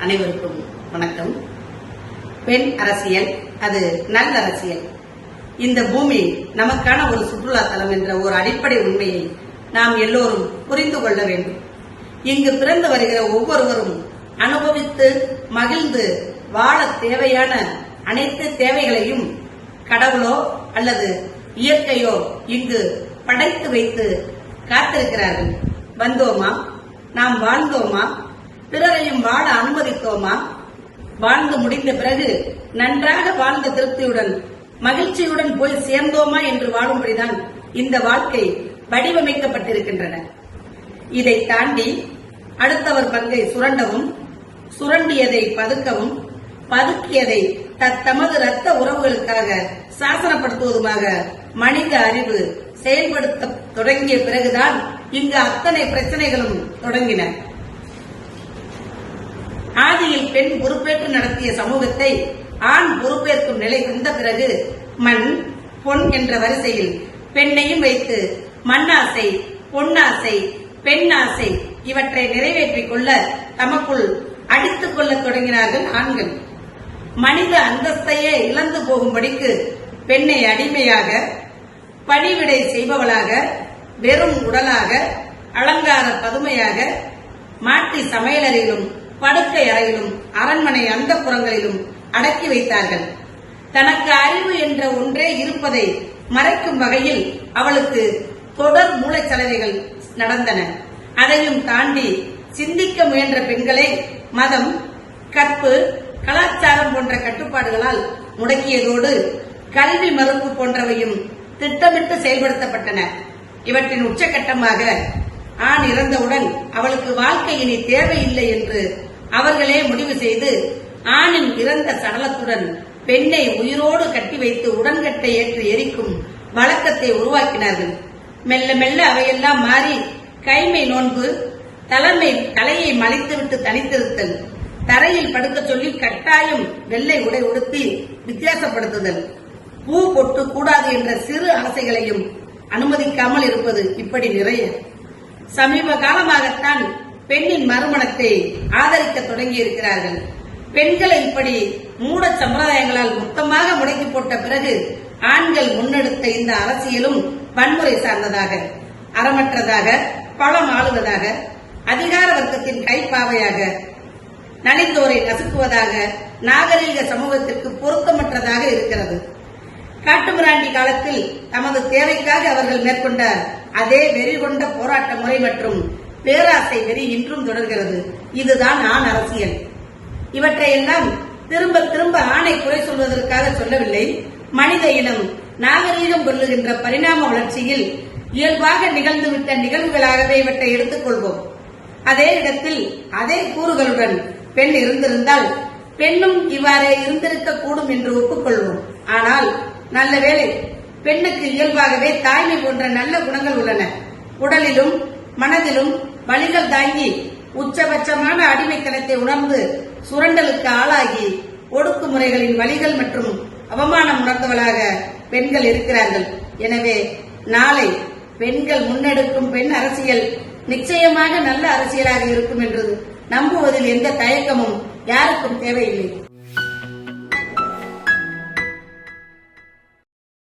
அனைவருக்கும் வணக்கம். பெண் அரசியல் அது நல்ல அரசியல். இந்த பூமி நமக்கான ஒரு சுற்றுலா தலம் என்ற ஒரு அடிப்படை உண்மையை நாம் எல்லோரும் புரிந்து கொள்ள வேண்டும். இங்கு பிறந்து வருகிற ஒவ்வொருவரும் அனுபவித்து மகிழ்ந்து வாழ தேவையான அனைத்து தேவைகளையும் கடவுளோ அல்லது இயற்கையோ இங்கு படைத்து வைத்து காத்திருக்கிறார்கள். வந்தோமா? நாம் வாழ்ந்தோமா? பிறரையும் வாழ அனுமதித்தோமா? வாழ்ந்து முடிந்த பிறகு நன்றாக வாழ்ந்த திருப்தியுடன் மகிழ்ச்சியுடன் போய் சேர்ந்தோமா என்று வாழும்படிதான் இந்த வாழ்க்கை வடிவமைக்கப்பட்டிருக்கின்றன. இதை தாண்டி அடுத்தவர் பங்கை சுரண்டவும் சுரண்டியதை பதுக்கவும் பதுக்கியதை தத்தமது ரத்த உறவுகளுக்காக சாசனப்படுத்துவதுமாக மனித அறிவு செயல்படுத்த தொடங்கிய பிறகுதான் இங்கு அத்தனை பிரச்சனைகளும் தொடங்கின. ஆதியில் பெண் பொறுப்பேற்று நடத்திய சமூகத்தை ஆண் பொறுப்பேற்கும் நிலை வந்த பிறகு மண் பொன் என்ற வரிசையில் பெண்ணையும் வைத்து மண்ணாசை பொன்னாசை பெண்ணாசை இவற்றை நிறைவேற்றிக் கொள்ள தமக்குள் அடித்துக் கொள்ளத் தொடங்கினார்கள் ஆண்கள். மனித அந்தஸ்தையே இழந்து போகும்படிக்கு பெண்ணை அடிமையாக பணிவிடை செய்பவளாக வெறும் உடலாக அலங்கார பதுமையாக மாற்றி சமையலறையிலும் படுக்கை அறையிலும் அரண்மனை அந்த புறங்களிலும் அடக்கி வைத்தார்கள். தனக்கு அறிவு என்ற ஒன்றே இருப்பதை மறைக்கும் வகையில் அவளுக்கு தொடர் மூளைச்சலவைகள் நடந்தன. அதையும் தாண்டி சிந்திக்க முயன்ற பெண்களை மதம் கற்பு கலாச்சாரம் போன்ற கட்டுப்பாடுகளால் முடக்கியதோடு கல்வி மறுப்பு போன்றவையும் திட்டமிட்டு செயல்படுத்தப்பட்டன. இவற்றின் உச்சகட்டமாக ஆண் இறந்தவுடன் அவளுக்கு வாழ்க்கை இனி தேவையில்லை என்று அவர்களே முடிவு செய்து ஆணின் இறந்த சடலத்துடன் பெண்ணை உயிரோடு கட்டி வைத்து உடன்கட்டை ஏற்று எரிக்கும் வழக்கத்தை உருவாக்கினார்கள். மெல்ல மெல்ல அவையெல்லாம் மாறி கைமை நோன்பு தலைமை தலையை மலைத்துவிட்டு தனித்திருத்தல் தரையில் படுக்க சொல்லி கட்டாயம் வெள்ளை உடை உடுத்தி வித்தியாசப்படுத்துதல் பூ பொட்டு கூடாது என்ற சிறு ஆசைகளையும் அனுமதிக்காமல் இருப்பது இப்படி நிறைய. சமீப காலமாகத்தான் பெண்ணின் மறுமணத்தை ஆதரிக்க தொடங்கி இருக்கிறார்கள் பெண்களை இப்படி மூட சம்பிரதாயங்களால் மொத்தமாக முடக்கி போட்ட பிறகு ஆண்கள் முன்னெடுத்த இந்த அரசியலும் வன்முறை சார்ந்ததாக அறமற்றதாக பழம் ஆளுவதாக அதிகார வர்க்கத்தின் கைப்பாவையாக நலிந்தோரை நசுக்குவதாக நாகரீக சமூகத்திற்கு பொருத்தமற்றதாக இருக்கிறது. காட்டுமிராண்டி காலத்தில் தமது தேவைக்காக அவர்கள் மேற்கொண்ட அதே வெறி கொண்ட போராட்ட முறை மற்றும் பேராசை வெறி இன்றும் தொடர்கிறது. இதுதான் ஆண் அரசியல். இவற்றையெல்லாம் திரும்ப திரும்ப ஆணை குறை சொல்வதற்காக சொல்லவில்லை. மனித இனம் நாகரீகம் கொள்ளுகின்ற பரிணாம வளர்ச்சியில் இயல்பாக நிகழ்ந்துவிட்ட நிகழ்வுகளாகவே இவற்றை எடுத்துக்கொள்வோம். அதே இடத்தில் அதே கூறுகளுடன் பெண் இருந்திருந்தால் பெண்ணும் இவ்வாறே இருந்திருக்க கூடும் என்று ஒப்புக்கொள்வோம். ஆனால் நல்ல வேலை பெண்ணுக்கு இயல்பாகவே தாய்மை போன்ற நல்ல குணங்கள் உள்ளன. உடலிலும் மனதிலும் வழிகள் தாங்கி உச்சபட்சமான அடிமைத்தனத்தை உணர்ந்து சுரண்டலுக்கு ஆளாகி ஒடுக்குமுறைகளின் வழிகள் மற்றும் அவமானம் உணர்ந்தவளாக பெண்கள் இருக்கிறார்கள். எனவே நாளை பெண்கள் முன்னெடுக்கும் பெண் அரசியல் நிச்சயமாக நல்ல அரசியலாக இருக்கும் என்று நம்புவதில் எந்த தயக்கமும் யாருக்கும் தேவையில்லை.